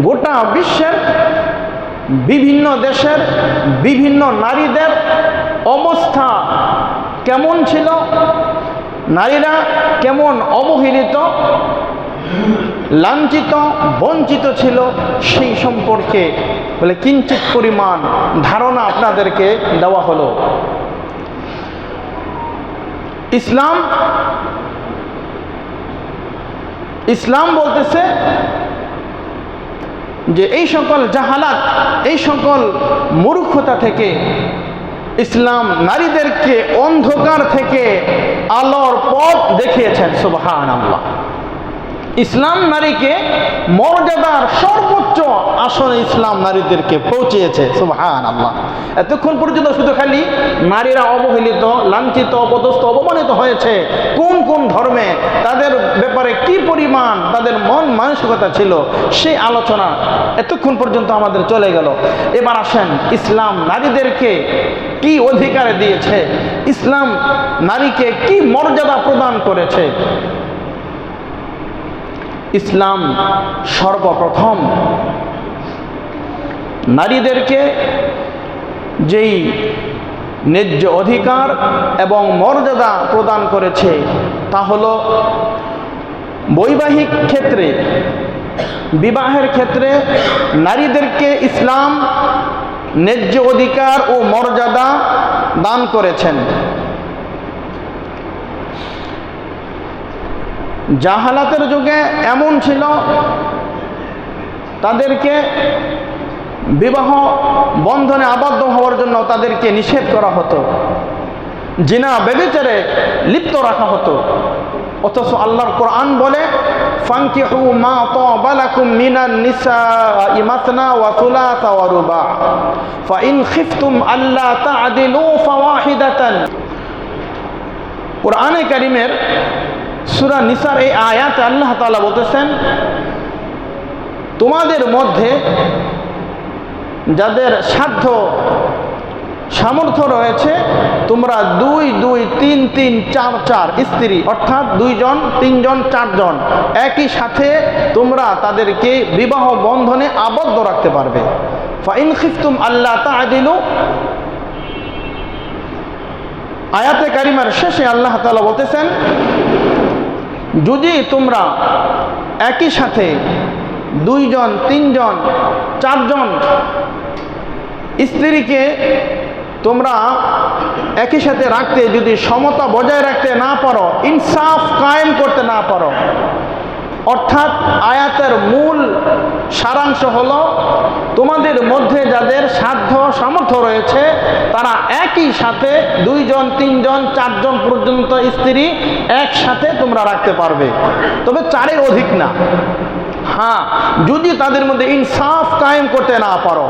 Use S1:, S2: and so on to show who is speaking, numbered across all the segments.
S1: গোটা বিশ্বের বিভিন্ন দেশের বিভিন্ন নারীদের অবস্থা কেমন ছিল? নারীরা কেমন অবহেলিত, লাঞ্ছিত, বঞ্চিত ছিল সেই সম্পর্কে বলে কিঞ্চিত পরিমাণ ধারণা আপনাদেরকে দেওয়া হলো। ইসলাম ইসলাম বলতেছে যে এই সকল জাহালাত, এই সকল মূর্খতা থেকে ইসলাম নারীদেরকে অন্ধকার থেকে আলোর পথ দেখিয়েছেন সুবাহ আল্লাহ ইসলাম নারীকে মর্যাদার সর্বোচ্চ আসনে ইসলাম নারীদেরকে পৌঁছেছে সুবহান আল্লাহ এতক্ষণ পর্যন্ত শুধু খালি নারীরা অবহেলিত, লাঞ্ছিত, অপদস্থ, অপমানিত হয়েছে। কোন কোন ধর্মে, তাদের ব্যাপারে কি পরিমাণ তাদের মন মানসিকতা ছিল সেই আলোচনা এতক্ষণ পর্যন্ত আমাদের চলে গেল। এবার আসেন ইসলাম নারীদেরকে কি অধিকার দিয়েছে, ইসলাম নারীকে কি মর্যাদা প্রদান করেছে। ইসলাম সর্বপ্রথম। নারীদেরকে যেই ন্যায্য অধিকার এবং মর্যাদা প্রদান করেছে, তা হল বৈবাহিক ক্ষেত্রে, বিবাহের ক্ষেত্রে নারীদেরকে ইসলাম ন্যায্য অধিকার ও মর্যাদা দান করেছেন। জাহালাতের যুগে এমন ছিল, তাদেরকে বিবাহ বন্ধনে আবদ্ধ হওয়ার জন্য তাদেরকে নিষেধ করা হতো। জিনা, বেবিচারে লিপ্ত রাখা হতো। অথচ আল্লাহর কোরআন বলে ফাঙ্কিহু মা তাবালাকুম মিনান নিসাই মাসনা ওয়া সুলাসা ওয়া ফা ইন খিফতুম আল্লা তা'দিলু ফাওয়াহিদাতান। কোরআনে কারীমের সুরা নিসার এই আয়াতে আল্লাহ তাআলা বলতেছেন, তোমাদের মধ্যে যাদের সাধ্য সামর্থ্য রয়েছে, তোমরা দুই দুই, তিন তিন, চার চার স্ত্রী, অর্থাৎ দুইজন, তিনজন, চারজন, একই সাথে তোমরা তাদেরকে বিবাহ বন্ধনে আবদ্ধ রাখতে পারবে। ফাইন খিফতুম আল্লাহ তাদিলু আয়াতে কারিমার শেষে আল্লাহ তালা বলতেছেন যদি তোমরা একই সাথে দুইজন, তিনজন, চারজন স্ত্রীকে তোমরা একই সাথে রাখতে, যদি সমতা বজায় রাখতে না পারো, ইনসাফ কায়েম করতে না পারো অর্থাৎ আয়াতের মূল সারাংশ হল, তোমাদের মধ্যে যাদের সাধ্য সামর্থ্য রয়েছে, তারা একই সাথে দুইজন, তিনজন, চারজন পর্যন্ত স্ত্রী একসাথে তোমরা রাখতে পারবে। তবে চারের অধিক না। হ্যাঁ যদি তাদের মধ্যে ইনসাফ কায়েম করতে না পারো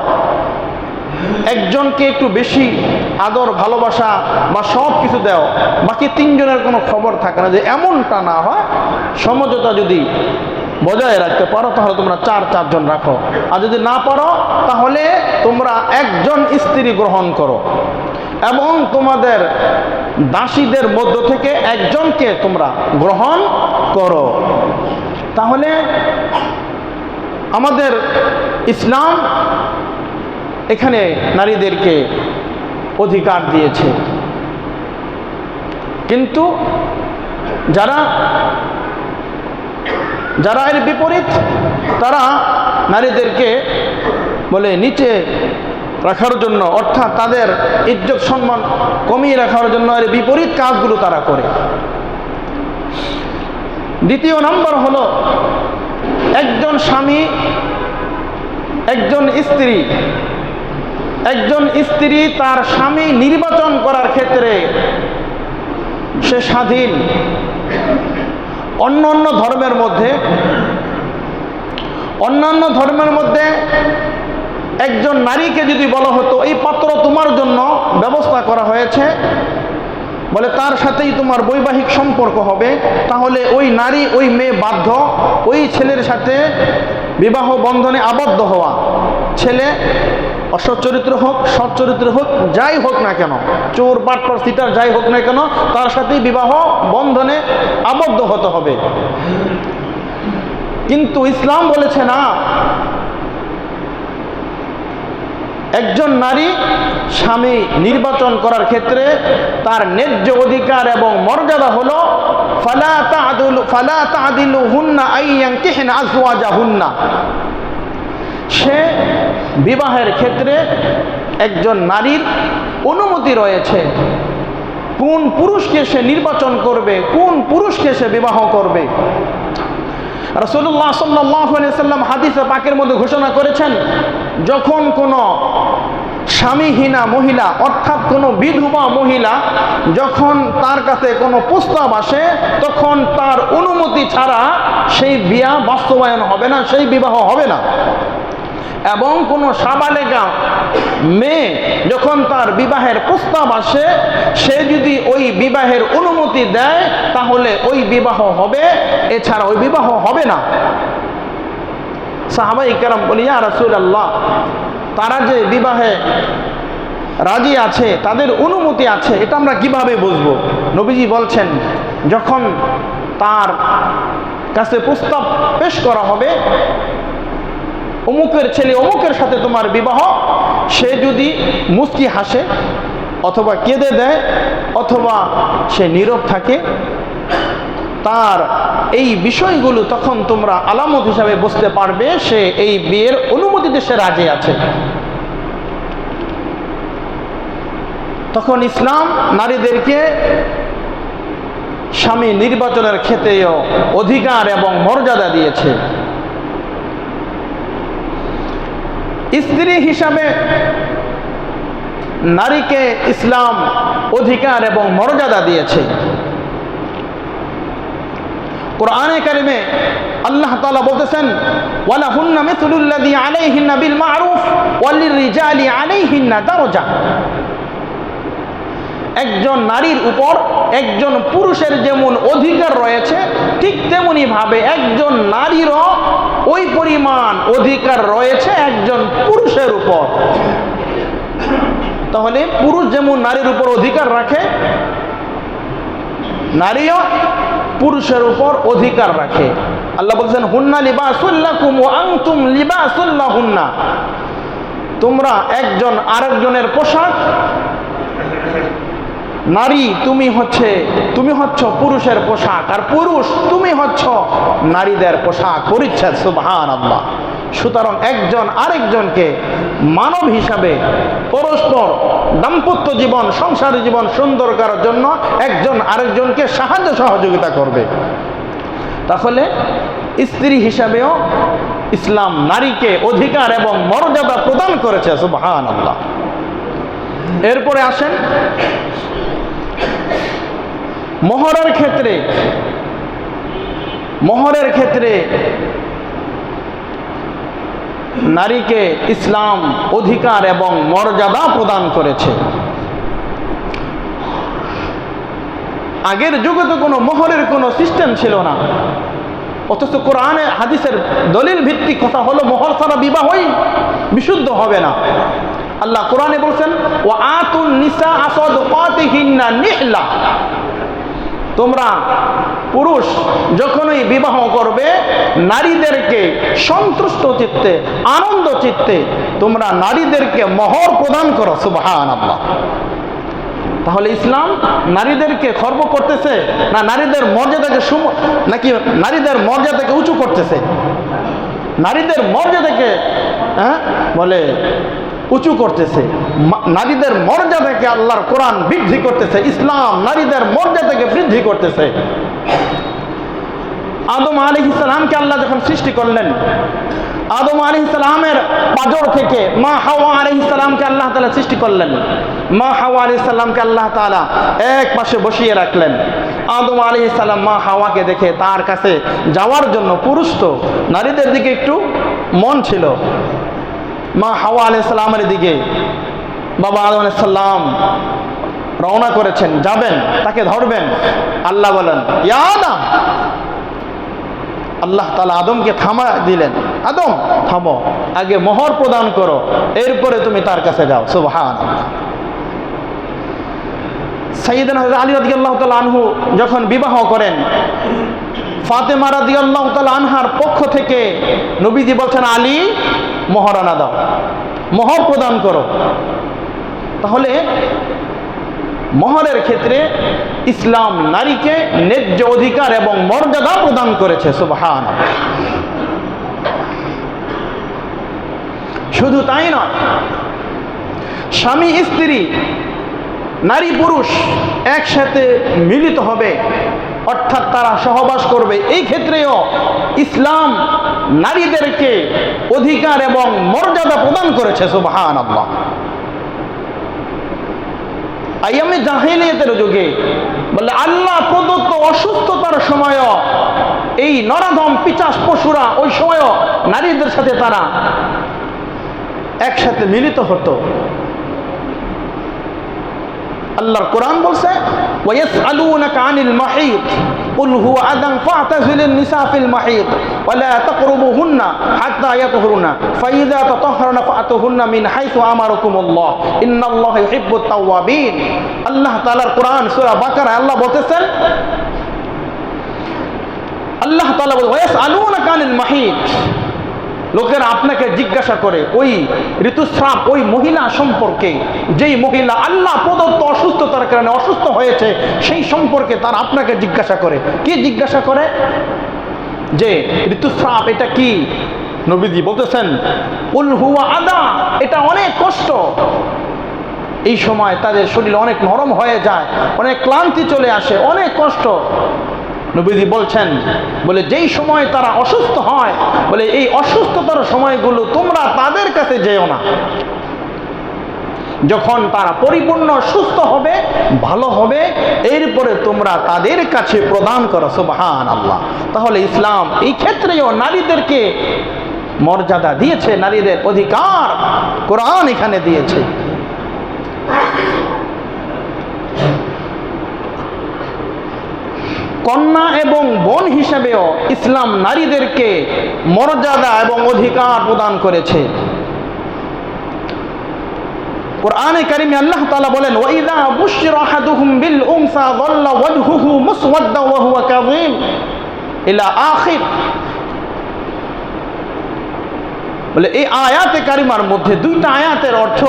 S1: একজনকে একটু বেশি আদর, ভালোবাসা বা সব কিছু দেও, বাকি তিনজনের কোনো খবর থাকে না যে এমনটা না হয়। সমঝোতা যদি বজায় রাখতে পারো, তাহলে তোমরা চার, চারজন রাখো। আর যদি না পারো, তাহলে তোমরা একজন স্ত্রী গ্রহণ করো। এবং তোমাদের দাসীদের মধ্য থেকে একজনকে তোমরা গ্রহণ করো। তাহলে আমাদের ইসলাম এখানে নারীদেরকে অধিকার দিয়েছে। কিন্তু যারা যারা এর বিপরীত, তারা নারীদেরকে বলে নিচে রাখার জন্য, অর্থাৎ তাদের ইজ্জত সম্মান কমিয়ে রাখার জন্য এর বিপরীত কাজগুলো তারা করে। দ্বিতীয় নম্বর হলো, একজন স্বামী, একজন স্ত্রী একজন স্ত্রী তার স্বামী নির্বাচন করার ক্ষেত্রে সে স্বাধীন। অন্য অন্য ধর্মের মধ্যে, অন্যান্য ধর্মের মধ্যে একজন নারীকে যদি বলা হতো, এই পাত্র তোমার জন্য ব্যবস্থা করা হয়েছে, বলে তার সাথেই তোমার বৈবাহিক সম্পর্ক হবে, তাহলে ওই নারী, ওই মেয়ে বাধ্য, ওই ছেলের সাথে বিবাহ বন্ধনে আবদ্ধ হওয়া। ছেলে অসচ্চরিত্র হোক, সৎ সচ্চরিত্র হোক, যাই হোক না কেন, চোর, বাটপার, সিটার, যাই হোক না কেন, তার সাথেই বিবাহ বন্ধনে আবদ্ধ হতে হবে। কিন্তু ইসলাম বলেছে না, একজন নারী স্বামী নির্বাচন করার ক্ষেত্রে তার ন্যায্য অধিকার এবং মর্যাদা হলো, ফালা তাআদুল ফালা তাআদিলু হুন্না আইয়ান কিহন আজওয়াজা হুন্না সে বিবাহের ক্ষেত্রে একজন নারীর অনুমতি রয়েছে। কোন পুরুষকে সে নির্বাচন করবে, কোন পুরুষকে সে বিবাহ করবে? রসুল্লাহ সাল্লাম হাদিসে পাকের মধ্যে ঘোষণা করেছেন, যখন কোনো স্বামীহীনা মহিলা, অর্থাৎ কোনো বিধবা মহিলা যখন তার কাছে কোনো প্রস্তাব আসে, তখন তার অনুমতি ছাড়া সেই বিয়া বাস্তবায়ন হবে না, সেই বিবাহ হবে না। এবং কোনো সাবালেগা মেয়ে যখন তার বিবাহের প্রস্তাব আসে, সে যদি ওই বিবাহের অনুমতি দেয়, তাহলে ওই বিবাহ হবে, এছাড়া ওই বিবাহ হবে না। সাহাবাই ইকারাম বলিয়া রসুল আল্লাহ তারা যে বিবাহে রাজি আছে, তাদের অনুমতি আছে, এটা আমরা কীভাবে বুঝব? নবীজি বলছেন, যখন তার কাছে প্রস্তাব পেশ করা হবে অমুকের ছেলে অমুকের সাথে তোমার বিবাহ, সে যদি মুস্কি হাসে অথবা কেঁদে দেয় অথবা সে নীরব থাকে, তার এই বিষয়গুলো তখন তোমরা আলামত হিসাবে বুঝতে পারবে, সে এই বিয়ের অনুমতিতে সে রাজি আছে। তখন ইসলাম নারীদেরকে স্বামী নির্বাচনের ক্ষেত্রেও অধিকার এবং মর্যাদা দিয়েছে। স্ত্রী হিসাবে নারীকে ইসলাম অধিকার এবং মর্যাদা দিয়েছে। কোরআনে কারিমে আল্লাহ তাআলা বলতেছেন ওয়ালা হুন্না মিথলুল্লাযী আলাইহিন্না বিল মারুফ ওয়ালির রিজালি একজন নারীর উপর একজন পুরুষের যেমন অধিকার রয়েছে, ঠিক তেমনি ভাবে একজন নারীরও ওই পরিমাণ অধিকার রয়েছে একজন পুরুষের উপর। তাহলে পুরুষ যেমন নারীর উপর অধিকার রাখে, নারীও পুরুষের উপর অধিকার রাখে। আল্লাহ বলছেন, হুন্না লিবাসুল্লাকুম ওয়া আনতুম লিবাসুল্লাহ হুন্না তোমরা একজন আরেকজনের পোশাক নারী, তুমি হচ্ছে, তুমি হচ্ছ পুরুষের পোশাক, আর পুরুষ, তুমি হচ্ছ নারীদের পোশাক। পরিচ্ছেদ সুবহান আল্লাহ সুতরাং একজন আরেকজনকে মানব হিসাবে পরস্পর দাম্পত্য জীবন, সংসার জীবন সুন্দর করার জন্য একজন আরেকজনকে সাহায্য, সহযোগিতা করবে। তাহলে স্ত্রী হিসাবেও ইসলাম নারীকে অধিকার এবং মর্যাদা প্রদান করেছে সুবহান আল্লাহ এরপরে আসেন মোহরের ক্ষেত্রে মোহরের ক্ষেত্রে নারীকে ইসলাম অধিকার এবং মর্যাদা প্রদান করেছে। আগের যুগে তো কোনো মোহরের কোনো সিস্টেম ছিল না। অথচ কোরআনে, হাদিসের দলিল ভিত্তিক কথা হলো, মোহর ছাড়া বিবাহই বিশুদ্ধ হবে না। আল্লাহ কোরআনে বলছেন ও আতুন নিসা আসদ নিহলা। তোমরা পুরুষ যখনই বিবাহ করবে, নারীদেরকে সন্তুষ্ট চিত্তে, আনন্দ চিত্তে তোমরা নারীদেরকে মহর প্রদান করো সুবহান আল্লাহ তাহলে ইসলাম নারীদেরকে খর্ব করতেছে না নারীদের মর্যাদাকে সুম নাকি নারীদের মর্যাদাকে উঁচু করতেছে? নারীদের মর্যাদাকে হ্যাঁ? বলে উঁচু করতেছে। নারীদের মর্যাদাকে আল্লাহর কোরআন বৃদ্ধি করতেছে। ইসলাম নারীদের মর্যাদাকে বৃদ্ধি করতেছে। আদম আলী ইসলামকে আল্লাহ যখন সৃষ্টি করলেন, আদম আলী ইসলামের পাজর থেকে মা হাওয়া আলী ইসলামকে আল্লাহ তালা সৃষ্টি করলেন। মা হাওয়া আলী ইসলামকে আল্লাহ তালা এক পাশে বসিয়ে রাখলেন। আদম আলী ইসলাম মা হাওয়াকে দেখে তার কাছে যাওয়ার জন্য পুরুষ তো, নারীদের দিকে একটু মন ছিল। মা হাওয়া আলী ইসলামের দিকে বাবা আদম আলী সাল্লাম রওনা করেছেন, যাবেন, তাকে ধরবেন। আল্লাহ বলেন, ইয়া আদম! আল্লাহ তালা আদমকে থামা দিলেন। আদম, থামো, আগে মোহর প্রদান করো, এরপরে তুমি তার কাছে যাও। সুবহান হজরত আলী রাদি আল্লাহ আনহু যখন বিবাহ করেন, ফাতেমা রাদি আল্লাহ আনহার পক্ষ থেকে নবীজি বলছেন, আলী মহারানা দাও, মহর প্রদান করো। তাহলে মহরের ক্ষেত্রে ইসলাম নারীকে ন্যায্য অধিকার এবং মর্যাদা প্রদান করেছে সুবহান শুধু তাই নয় স্বামী স্ত্রী নারী পুরুষ একসাথে মিলিত হবে। অর্থাৎ তারা সহবাস করবে। এই ক্ষেত্রেও ইসলাম নারীদেরকে অধিকার এবং মর্যাদা প্রদান করেছে সুবহান আল্লাহ আইয়ামে জাহিলিয়াতের যুগে বলে, আল্লাহ প্রদত্ত অসুস্থতার সময়ও এই নরাধম পিচাস পশুরা ওই সময়ও নারীদের সাথে তারা একসাথে মিলিত হতো। আল্লাহর কোরআন বলছে ويسألونك عن المحيط قل هو أذى فاعتزل النساء في المحيط ولا تقربوهن حتى يطهرن فإذا تطهرن فأتوهن من حيث أمركم الله إن الله يحب التوابين আল্লাহ তাআলার কোরআন সূরা বাকারা আল্লাহ বলতেছেন আল্লাহ তাআলা বলে ওয়াসআলুনাকা আনিল মাহিদ লোকেরা আপনাকে জিজ্ঞাসা করে, ওই ঋতুস্রাব, ওই মহিলা সম্পর্কে, যেই মহিলা আল্লাহ প্রদত্ত অসুস্থতার কারণে অসুস্থ হয়েছে, সেই সম্পর্কে তারা আপনাকে জিজ্ঞাসা করে। কি জিজ্ঞাসা করে? যে ঋতুস্রাব, এটা কি? নবীজি বলতেছেন, উল হুয়া আদা, এটা অনেক কষ্ট। এই সময় তাদের শরীর অনেক নরম হয়ে যায়, অনেক ক্লান্তি চলে আসে, অনেক কষ্ট। নবীজি বলছেন, বলে যেই সময় তারা অসুস্থ হয়, বলে এই অসুস্থতার সময়গুলো তোমরা তাদের কাছে যেও না। যখন তারা পরিপূর্ণ সুস্থ হবে, ভালো হবে, এরপরে তোমরা তাদের কাছে প্রদান করো সুবহান আল্লাহ তাহলে ইসলাম এই ক্ষেত্রেও নারীদেরকে মর্যাদা দিয়েছে, নারীদের অধিকার কোরআন এখানে দিয়েছে। কন্যা এবং বোন হিসেবেও ইসলাম নারীদেরকে মর্যাদা এবং অধিকার প্রদান করেছে। কোরআনে কারিমে আল্লাহ তাআলা বলেন, ওয়াইদা বুশিরা আহাদুহুম বিল উনসা যাল্লা ওয়াজহুহু মুসওয়াদ্দা ওয়া হুয়া কাযীম ইলা আখির। বলে, এই আয়াতে কারিমার মধ্যে দুইটা আয়াতের অর্থ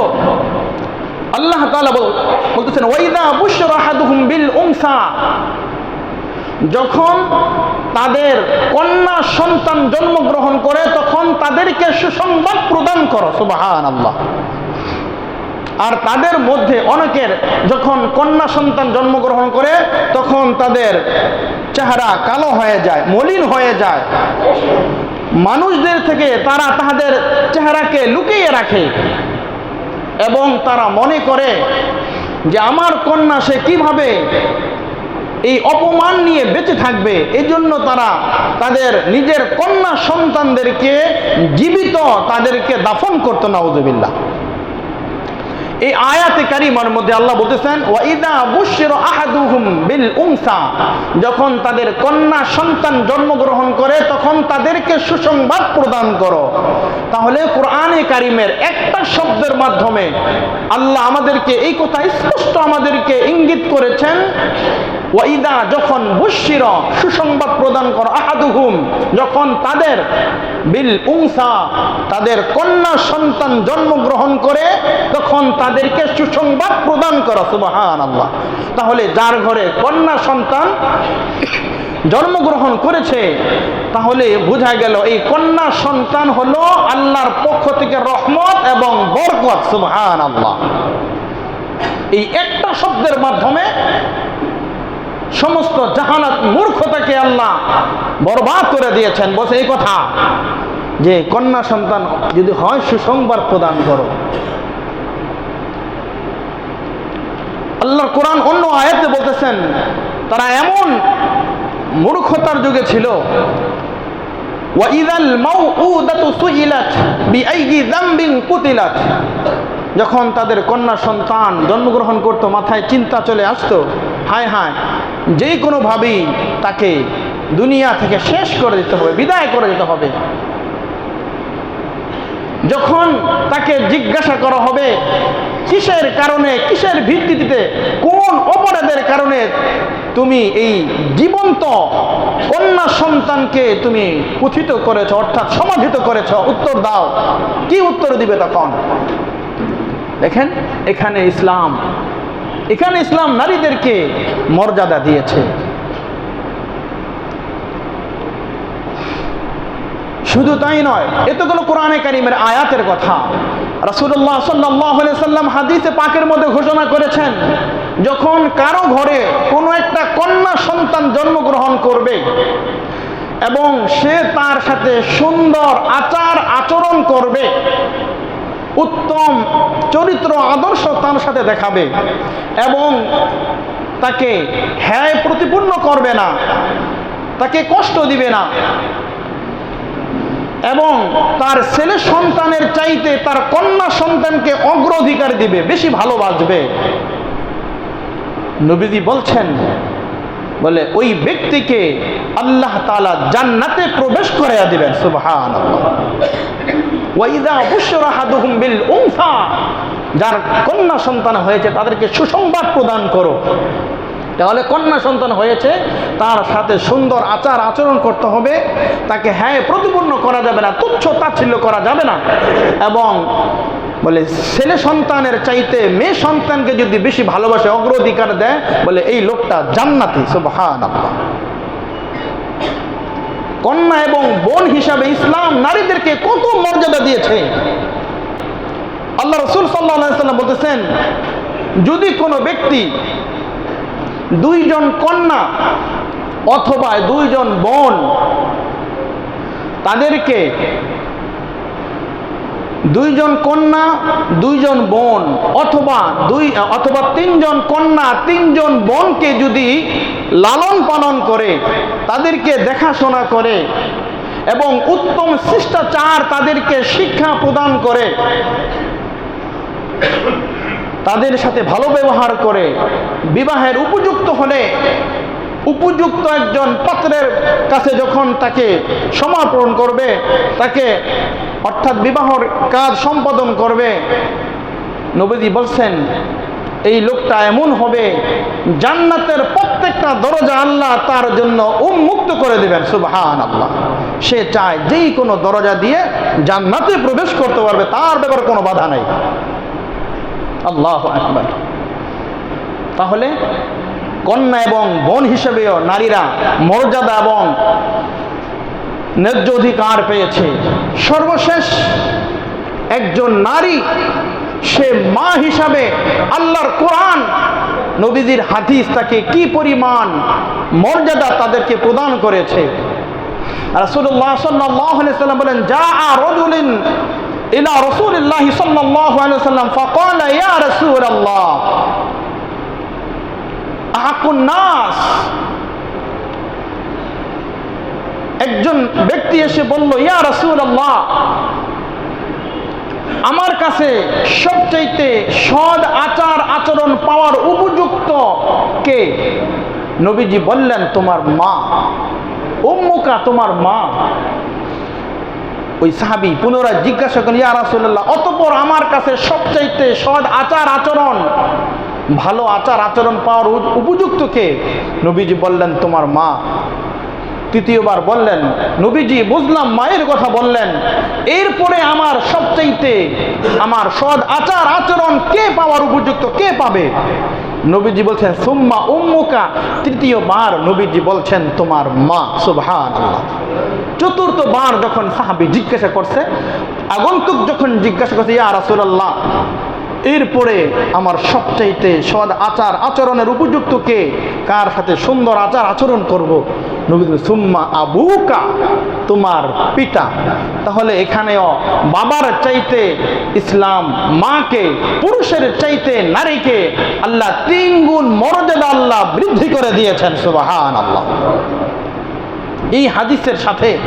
S1: আল্লাহ তাআলা বল- বলতেছেন, ওয়াইদা বুশিরা আহাদুহুম বিল উনসা যখন তাদের কন্যা সন্তান জন্মগ্রহণ করে, তখন তাদেরকে সুসংবাদ প্রদান করো সুবাহান আল্লাহ আর তাদের মধ্যে অনেকের যখন কন্যা সন্তান জন্মগ্রহণ করে, তখন তাদের চেহারা কালো হয়ে যায়, মলিন হয়ে যায়। মানুষদের থেকে তারা তাদের চেহারাকে লুকিয়ে রাখে এবং তারা মনে করে যে, আমার কন্যা সে কীভাবে এই অপমান নিয়ে বেঁচে থাকবে এই জন্য তারা তাদের নিজের কন্যা সন্তানদেরকে জীবিত তাদেরকে দাফন করতো, নাউজুবিল্লাহ। এই আয়াতে কারিমার মধ্যে আল্লাহ বলতেছেন ওয়াইদা বুশিরা আহাদুহুম বিল উনসা। যখন তাদের কন্যা সন্তান জন্মগ্রহণ করে, তখন তাদেরকে সুসংবাদ প্রদান করো। তাহলে কোরআনে কারিমের একটা শব্দের মাধ্যমে আল্লাহ আমাদেরকে এই কথা স্পষ্ট আমাদেরকে ইঙ্গিত করেছেন ওয়াইদা যখন বুশির সুসংবাদ প্রদান করো আহাদুহুম, যখন তাদের বিল উংসা তাদের কন্যা সন্তান জন্মগ্রহণ করে, তখন তাদেরকে সুসংবাদ প্রদান করো সুবাহান আল্লাহ তাহলে যার ঘরে কন্যা সন্তান জন্মগ্রহণ করেছে, তাহলে বোঝা গেল এই কন্যা সন্তান হলো আল্লাহর পক্ষ থেকে রহমত এবং বরকত সুবহান আল্লাহ এই একটা শব্দের মাধ্যমে জাহানাত মূর্খতাকে আল্লাহ বরবাদ করে দিয়েছেন। বসে এই কথা যে কন্যা সন্তান যদি হয় সুসংবাদ প্রদান করো। আল্লাহর কোরআন অন্য আয়াতে বলতেছেন, তারা এমন মূর্খতার যুগে ছিল যখন তাদের কন্যা সন্তান জন্মগ্রহণ করত, মাথায় চিন্তা চলে আসতো হায় হায়, যে কোনোভাবেই তাকে দুনিয়া থেকে শেষ করে দিতে হবে, বিদায় করে দিতে হবে। যখন তাকে জিজ্ঞাসা করা হবে, কিসের কারণে, কিসের ভিত্তিতে, কোন অপরাধের কারণে তুমি এই জীবন্ত কন্যা সন্তানকে তুমি পুথিত করেছ, অর্থাৎ সমাধিত করেছ? উত্তর দাও। কি উত্তর দিবে তখন? দেখেন, এখানে ইসলাম এখানে ইসলাম নারীদেরকে মর্যাদা দিয়েছে। শুধু তাই নয়, এতগুলো কোরআনে কারিমের আয়াতের কথা। রাসুল্লাহ সাল্লাহ সাল্লাম হাদিসে পাকের মধ্যে ঘোষণা করেছেন, যখন কারও ঘরে কোনো একটা কন্যা সন্তান জন্মগ্রহণ করবে এবং সে তার সাথে সুন্দর আচার আচরণ করবে উত্তম চরিত্র আদর্শ তার সাথে দেখাবে এবং তাকে হ্যায় প্রতিপূর্ণ করবে না, তাকে কষ্ট দিবে না এবং তার ছেলে সন্তানের চাইতে তার কন্যা সন্তানকে অগ্রাধিকার দিবে, বেশি ভালোবাসবে। নবীজি বলছেন, বলে ওই ব্যক্তিকে আল্লাহ তালা জান্নাতে প্রবেশ করাইয়া দিবেন সুবহান ওয়াইদা যার কন্যা সন্তান হয়েছে তাদেরকে সুসংবাদ প্রদান করো। তাহলে কন্যা সন্তান হয়েছে, তার সাথে সুন্দর আচার আচরণ করতে হবে, তাকে হ্যাঁ প্রতিপূর্ণ করা যাবে না, তুচ্ছ তাচ্ছিল্য করা যাবে না। এবং বলে, ছেলে সন্তানের চাইতে মেয়ে সন্তানকে যদি বেশি ভালোবাসে, অগ্রাধিকার দেয়, বলে এই লোকটা জান্নাতি সুবহান কন্যা এবং বোন হিসাবে ইসলাম নারীদেরকে কত মর্যাদা দিয়েছে? আল্লাহ রসুল সাল্লাম বলতেছেন, যদি কোনো ব্যক্তি দুইজন কন্যা অথবা দুইজন বোন তাদেরকে দুইজন কন্যা, দুইজন বোন, অথবা দুই, অথবা তিনজন কন্যা, তিনজন বোনকে যদি লালন পালন করে, তাদেরকে দেখাশোনা করে এবং উত্তম শিষ্টাচার তাদেরকে শিক্ষা প্রদান করে, তাদের সাথে ভালো ব্যবহার করে, বিবাহের উপযুক্ত হলে উপযুক্ত একজন পাত্রের কাছে যখন তাকে সমর্পণ করবে, তাকে অর্থাৎ বিবাহর কাজ সম্পাদন করবে। নবীজি বলছেন, এই লোকটা এমন হবে, জান্নাতের প্রত্যেকটা দরজা আল্লাহ তার জন্য উন্মুক্ত করে দেবেন সুবহান আল্লাহ সে চায় যেই কোনো দরজা দিয়ে জান্নাতে প্রবেশ করতে পারবে, তার ব্যাপারে কোনো বাধা নেই। আল্লাহ আকবার। তাহলে কন্যা এবং বোন হিসেবেও নারীরা মর্যাদা এবং ন্যায্য অধিকার পেয়েছে। সর্বশেষ একজন নারী, সে মা হিসাবে আল্লাহর কোরআন, নবীজির হাদিস তাকে কি পরিমাণ মর্যাদা তাদেরকে প্রদান করেছে। রাসূলুল্লাহ সাল্লাল্লাহু আলাইহি সাল্লাম বলেন যা রাজুলিন ইলা রাসূলিল্লাহি সাল্লাল্লাহু আলাইহি সাল্লাম, ফাকালা ইয়া রাসূলাল্লাহ, আহাকুন নাস একজন ব্যক্তি এসে বলল, ইয়া রাসূলুল্লাহ, আমার কাছে সবচাইতে সদ আচার আচরণ পাওয়ার উপযুক্ত কে? নবীজি বললেন, তোমার মা। উম্মুকা তোমার মা। ওই সাহাবি পুনরায় জিজ্ঞাসা করেন ইয়া রাসূলুল্লাহ, অতপর আমার কাছে সবচাইতে সদ আচার আচরণ, ভালো আচার আচরণ পাওয়ার উপ- উপযুক্ত কে? নবীজি বললেন, তোমার মা। তৃতীয়বার বললেন, নবীজি, বুঝলাম মায়ের কথা বললেন। এরপরে আমার সবচাইতে আমার সদ আচার আচরণ কে পাওয়ার উপযুক্ত, কে পাবে? নবীজি বলছেন, সুম্মা উম্মুকা। তৃতীয়বার নবীজি বলছেন, তোমার মা। সুবহান চতুর্থবার যখন সাহাবি জিজ্ঞাসা করছে, আগন্তুক যখন জিজ্ঞাসা করছে, ইয়া রাসূলুল্লাহ। এরপরে আমার সবচাইতে সদ আচার আচরণের উপযুক্ত কে? কার সাথে সুন্দর আচার আচরণ করব? নবী সুম্মা আবুকা, তোমার পিতা। তাহলে এখানেও বাবার চাইতে ইসলাম মাকে, পুরুষের চাইতে নারীকে আল্লাহ তিন গুণ মর্যাদা আল্লাহ বৃদ্ধি করে দিয়েছেন সুবাহান আল্লাহ এই হাদিসের সাথে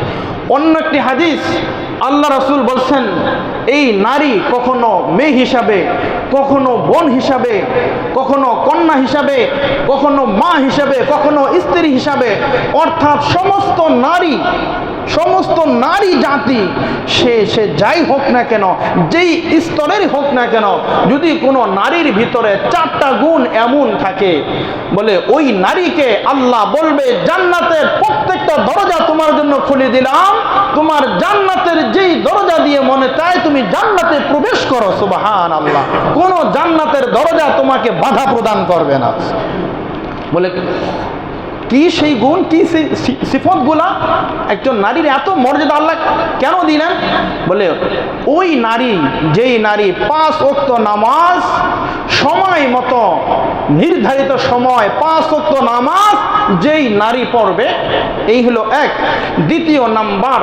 S1: অন্য একটি হাদিস আল্লাহ রসুল বলছেন, এই নারী কখনো মেয়ে হিসাবে, কখনো বোন হিসাবে, কখনো কন্যা হিসাবে, কখনো মা হিসাবে, কখনো স্ত্রী হিসাবে, অর্থাৎ সমস্ত নারী সমস্ত নারী জাতি, সে সে যাই হোক না কেন, যেই স্তরের হোক না কেন, যদি কোনো নারীর ভিতরে চারটা গুণ এমন থাকে, বলে ওই নারীকে আল্লাহ বলবে, জান্নাতের প্রত্যেকটা দরজা তোমার জন্য খুলে দিলাম। তোমার জান্নাতের যেই দরজা দিয়ে মনে চায়, তুমি জান্নাতে প্রবেশ করো সুবাহান আল্লাহ কোনো জান্নাতের দরজা তোমাকে বাধা প্রদান করবে না। বলে কি সেই গুণ, কি সেই সিফত একজন নারীর এত মর্যাদা আল্লাহ কেন দিলেন? বলে, ওই নারী, যেই নারী পাঁচ অক্ত নামাজ সময় মতো, নির্ধারিত সময় পাঁচ অক্ত নামাজ যেই নারী পড়বে, এই হলো এক। দ্বিতীয় নাম্বার,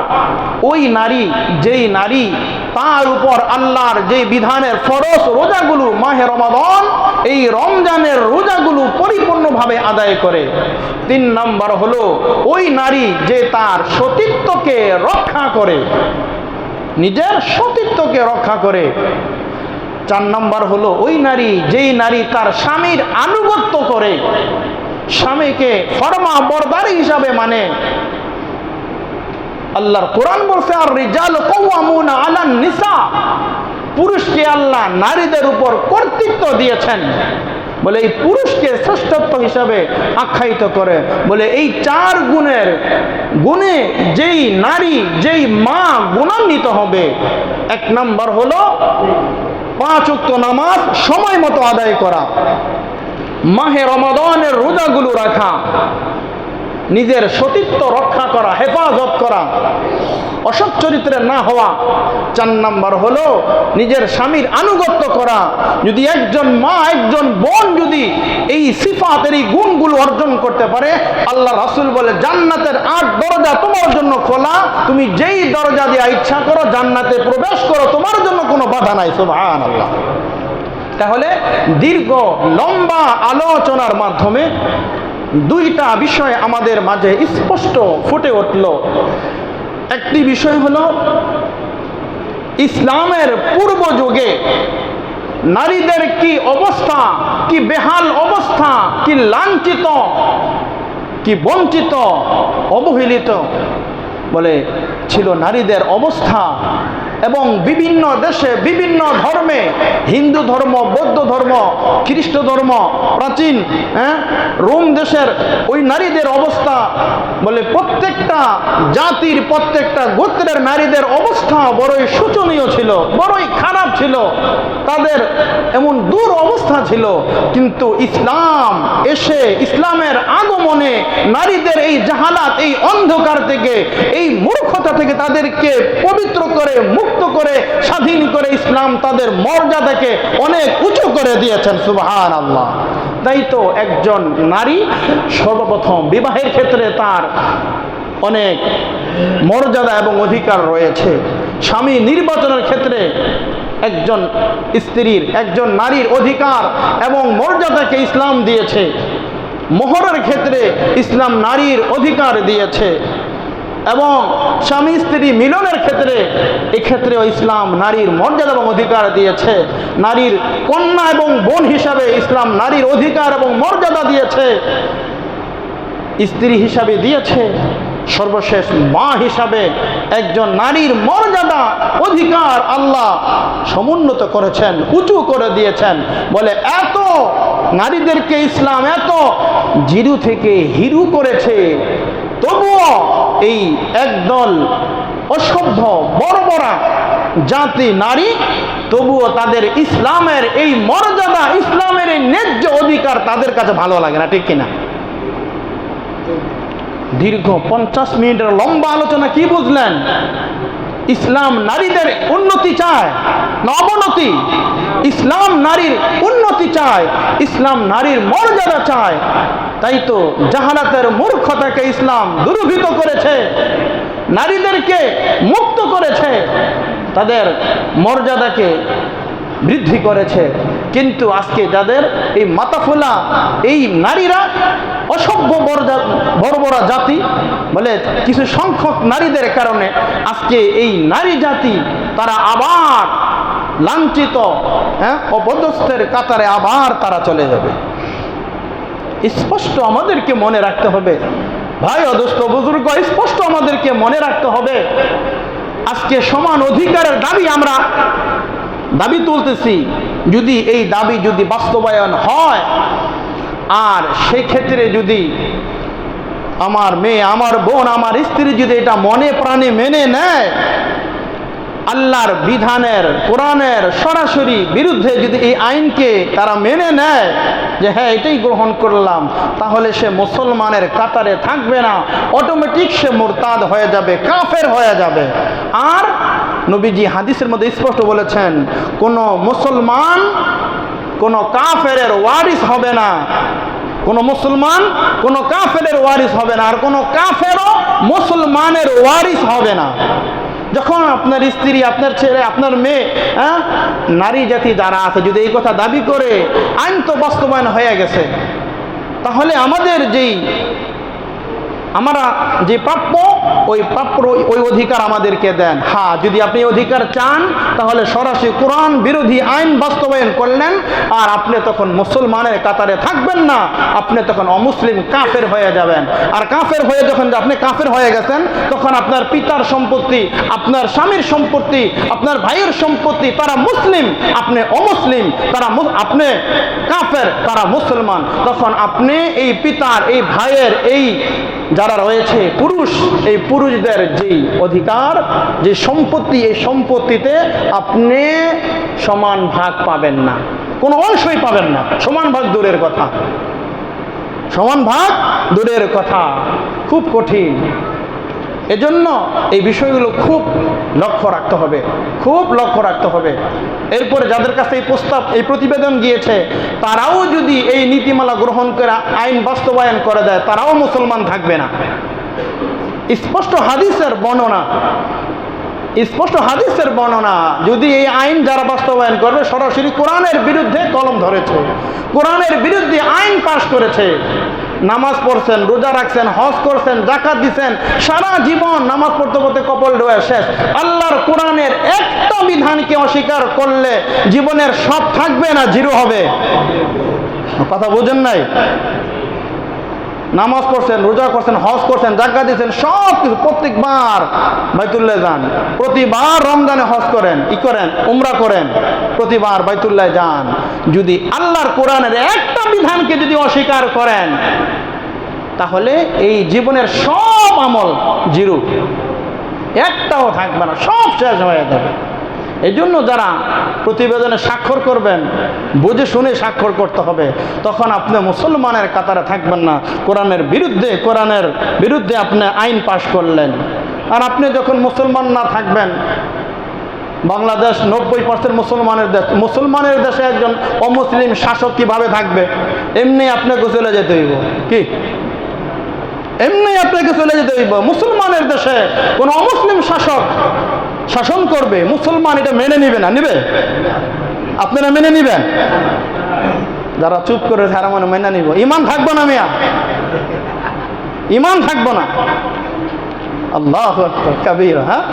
S1: ওই নারী, যেই নারী তার উপর আল্লাহর যে বিধানের ফরস রোজাগুলো মাহে রমাদন এই রমজানের রোজাগুলো পরিপূর্ণভাবে আদায় করে। তিন নম্বর হলো, ওই নারী যে তার সতীত্বকে রক্ষা করে, নিজের সতীত্বকে রক্ষা করে। চার নম্বর হলো, ওই নারী যেই নারী তার স্বামীর আনুগত্য করে, স্বামীকে ফরমা বরদারি হিসাবে মানে আল্লাহর কোরআন বলছে, আর রিজাল কওয়ামুনা আলান নিসা। পুরুষকে আল্লাহ নারীদের উপর কর্তৃত্ব দিয়েছেন বলে এই পুরুষকে শ্রেষ্ঠত্ব হিসাবে আখ্যায়িত করে বলে এই চার গুণের গুণে যেই নারী, যেই মা গুণান্বিত হবে, এক নম্বর হলো পাঁচ উক্ত নামাজ সময় মতো আদায় করা, মাহে রমাদনের রোজাগুলো রাখা নিজের সতীত্ব রক্ষা করা, হেফাজত করা, অসৎ চরিত্রে না হওয়া। চার নাম্বার হলো নিজের স্বামীর আনুগত্য করা। যদি একজন মা, একজন বোন যদি এই সিফাতের এই গুণগুলো অর্জন করতে পারে, আল্লাহ রাসুল বলে, জান্নাতের আট দরজা তোমার জন্য খোলা। তুমি যেই দরজা দিয়ে ইচ্ছা করো, জান্নাতে প্রবেশ করো, তোমার জন্য কোনো বাধা নাই সুবহান আল্লাহ তাহলে দীর্ঘ, লম্বা আলোচনার মাধ্যমে দুইটা বিষয় আমাদের মাঝে স্পষ্ট ফুটে উঠল। একটি বিষয় হল, ইসলামের পূর্ব যুগে নারীদের কি অবস্থা, কি বেহাল অবস্থা, কি লাঞ্ছিত, কি বঞ্চিত, অবহেলিত বলে ছিল নারীদের অবস্থা। এবং বিভিন্ন দেশে বিভিন্ন ধর্মে, হিন্দু ধর্ম, বৌদ্ধ ধর্ম, খ্রিস্ট ধর্ম, প্রাচীন হ্যাঁ রোম দেশের ওই নারীদের অবস্থা বলে প্রত্যেকটা জাতির, প্রত্যেকটা গোত্রের নারীদের অবস্থা বড়ই শোচনীয় ছিল, বড়ই খারাপ ছিল, তাদের এমন দূর অবস্থা ছিল। কিন্তু ইসলাম এসে, ইসলামের আগমনে নারীদের এই জাহালাত, এই অন্ধকার থেকে, এই মূর্খতা থেকে তাদেরকে পবিত্র করে মুক্ত করে, স্বাধীন করে ইসলাম তাদের মর্যাদাকে অনেক উঁচু করে দিয়েছেন সুবাহান আল্লাহ তাই তো একজন নারী সর্বপ্রথম বিবাহের ক্ষেত্রে তার অনেক মর্যাদা এবং অধিকার রয়েছে। স্বামী নির্বাচনের ক্ষেত্রে একজন স্ত্রীর, একজন নারীর অধিকার এবং মর্যাদাকে ইসলাম দিয়েছে। মোহরের ক্ষেত্রে ইসলাম নারীর অধিকার দিয়েছে। এবং স্বামী স্ত্রী মিলনের ক্ষেত্রে এক্ষেত্রেও ইসলাম নারীর মর্যাদা এবং অধিকার দিয়েছে। নারীর কন্যা এবং বোন হিসাবে ইসলাম নারীর অধিকার এবং মর্যাদা দিয়েছে। স্ত্রী হিসাবে দিয়েছে, সর্বশেষ মা হিসাবে একজন নারীর মর্যাদা, অধিকার আল্লাহ সমুন্নত করেছেন, উঁচু করে দিয়েছেন। বলে এত নারীদেরকে ইসলাম এত জিরু থেকে হিরু করেছে। তবুও এই একদল অসভ্য বড় বড়া জাতি, নারী, তবুও তাদের ইসলামের এই মর্যাদা, ইসলামের এই ন্যায্য অধিকার তাদের কাছে ভালো লাগে না, ঠিক কিনা? দীর্ঘ পঞ্চাশ মিনিটের লম্বা আলোচনা কি বুঝলেন? ইসলাম নারীদের উন্নতি চায় নবনতি ইসলাম নারীর উন্নতি চায়, ইসলাম নারীর মর্যাদা চায়। তাই তো জাহানাতের মূর্খতাকে ইসলাম দুর্ভিত করেছে, নারীদেরকে মুক্ত করেছে, তাদের মর্যাদাকে বৃদ্ধি করেছে। কিন্তু আজকে যাদের এই মাতাফুলা, এই নারীরা অসভ্য বড় জাতি, বলে কিছু সংখ্যক নারীদের কারণে আজকে এই নারী জাতি তারা আবার লাঞ্ছিত হ্যাঁ অপদস্থের কাতারে আবার তারা চলে যাবে। স্পষ্ট আমাদেরকে মনে রাখতে হবে, ভাই অদস্ত বুজুর্গ, স্পষ্ট আমাদেরকে মনে রাখতে হবে, আজকে সমান অধিকারের দাবি আমরা দাবি তুলতেছি, যদি এই দাবি যদি বাস্তবায়ন হয়, আর সেক্ষেত্রে যদি আমার মেয়ে, আমার বোন, আমার স্ত্রী যদি এটা মনে প্রাণে মেনে নেয় আল্লাহর বিধানের, কোরআনের সরাসরি বিরুদ্ধে যদি এই আইনকে তারা মেনে নেয় যে হ্যাঁ এটাই গ্রহণ করলাম, তাহলে সে মুসলমানের কাতারে থাকবে না অটোমেটিক সে মোরতাদ হয়ে যাবে, কাফের হয়ে যাবে। আর নবীজি হাদিসের মধ্যে স্পষ্ট বলেছেন, কোনো মুসলমান কোনো কাফের ওয়ারিস হবে না, কোনো মুসলমান কোনো কাফেরের ওয়ারিস হবে না, আর কোনো কাফেরও মুসলমানের ওয়ারিস হবে না। যখন আপনার স্ত্রী, আপনার ছেলে, আপনার মেয়ে হ্যাঁ নারী জাতি যারা আছে, যদি এই কথা দাবি করে, আইন তো বাস্তবায়ন হয়ে গেছে, তাহলে আমাদের যেই আমরা যে প্রাপ্য, ওই প্রাপ্য ওই অধিকার আমাদেরকে দেন। হ্যাঁ যদি আপনি অধিকার চান, তাহলে সরাসরি কোরআন বিরোধী আইন বাস্তবায়ন করলেন, আর আপনি তখন মুসলমানের কাতারে থাকবেন না, আপনি তখন অমুসলিম কাফের হয়ে যাবেন। আর কাফের হয়ে যখন আপনি কাফের হয়ে গেছেন, তখন আপনার পিতার সম্পত্তি, আপনার স্বামীর সম্পত্তি, আপনার ভাইয়ের সম্পত্তি, তারা মুসলিম, আপনি অমুসলিম, তারা আপনি কাফের, তারা মুসলমান। তখন আপনি এই পিতার, এই ভাইয়ের, এই যারা রয়েছে পুরুষ, এই পুরুষদের যেই অধিকার, যে সম্পত্তি, এই সম্পত্তিতে আপনি সমান ভাগ পাবেন না। কোনো অংশই পাবেন না। সমান ভাগ দূরের কথা। সমান ভাগ দূরের কথা। খুব কঠিন। এজন্য এই বিষয়গুলো খুব লক্ষ্য রাখতে হবে, খুব লক্ষ্য রাখতে হবে। এরপরে যাদের কাছে এই প্রস্তাব, এই প্রতিবেদন গিয়েছে, তারাও যদি এই নীতিমালা গ্রহণ করে, আইন বাস্তবায়ন করে দেয়, তারাও মুসলমান থাকবে না। স্পষ্ট হাদিসের বর্ণনা স্পষ্ট হাদিসের বর্ণনা, যদি এই আইন যারা বাস্তবায়ন করবে, সরাসরি কোরআনের বিরুদ্ধে কলম ধরেছে। কোরআনের বিরুদ্ধে আইন পাশ করেছে। নামাজ পড়ছেন, রোজা রাখছেন, হজ করছেন জাকাত দিচ্ছেন, সারা জীবন নামাজ পড়তে পড়তে কপাল ডোয়া শেষ। আল্লাহর কোরআনের একটা বিধানকে অস্বীকার করলে জীবনের সব থাকবে না, জিরো হবে। কথা বুঝেন নাই? নামাজ পড়ছেন, রোজা করছেন, হজ করছেন, জাকাত দিচ্ছেন, সব কিছু প্রত্যেকবার বাইতুল্লাহ যান। প্রতিবার রমজানে হজ করেন, ই করেন, উমরা করেন, প্রতিবার বাইতুল্লাহ যান। যদি আল্লাহর কোরআনের একটা বিধানকে যদি অস্বীকার করেন, তাহলে এই জীবনের সব আমল জিরো একটাও থাকবে না, সব শেষ হয়ে যাবে। এই জন্য যারা প্রতিবেদনে স্বাক্ষর করবেন, বুঝে শুনে স্বাক্ষর করতে হবে, তখন আপনি মুসলমানের কাতারে থাকবেন না। কোরআনের বিরুদ্ধে কোরআনের বিরুদ্ধে আপনি আইন পাশ করলেন। আর আপনি যখন মুসলমান না থাকবেন, বাংলাদেশ নব্বই পার্সেন্ট মুসলমানের দেশ, মুসলমানের দেশে একজন অমুসলিম শাসক কীভাবে থাকবে? এমনি আপনাকে চলে যেতে হইব। কি? এমনি আপনাকে চলে যেতে হইব। মুসলমানের দেশে কোন অমুসলিম শাসক শাসন করবে, মুসলমান এটা মেনে নিবে না, নিবে? আপনারা মেনে নিবেন? যারা চুপ করে তারা মানে মেনে নিব। ইমান থাকব না মিয়া? ইমান থাকব না। আল্লাহ কবির হ্যাঁ?